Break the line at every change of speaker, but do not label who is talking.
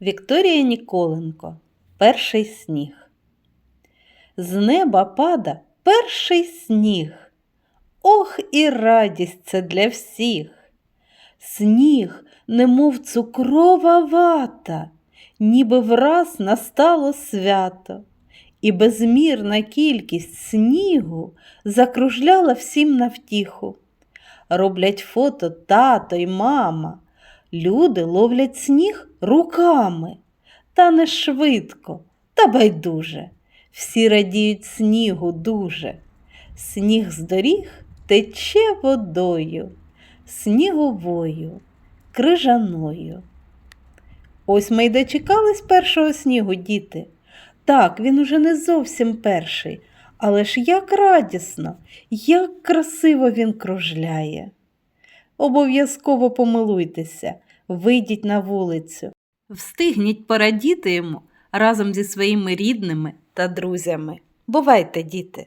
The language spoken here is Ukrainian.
Вікторія Ніколенко. Перший сніг. З неба пада перший сніг. Ох, і радість це для всіх. Сніг, немов цукрова вата, ніби враз настало свято, і безмірна кількість снігу закружляла всім навтіху. Роблять фото тато й мама. Люди ловлять сніг руками, та не швидко, та байдуже. Всі радіють снігу дуже. Сніг з доріг тече водою, сніговою, крижаною. Ось ми й дочекались першого снігу, діти. Так, він уже не зовсім перший, але ж як радісно, як красиво він кружляє. Обов'язково помилуйтеся, вийдіть на вулицю, встигніть порадіти йому разом зі своїми рідними та друзями. Бувайте, діти!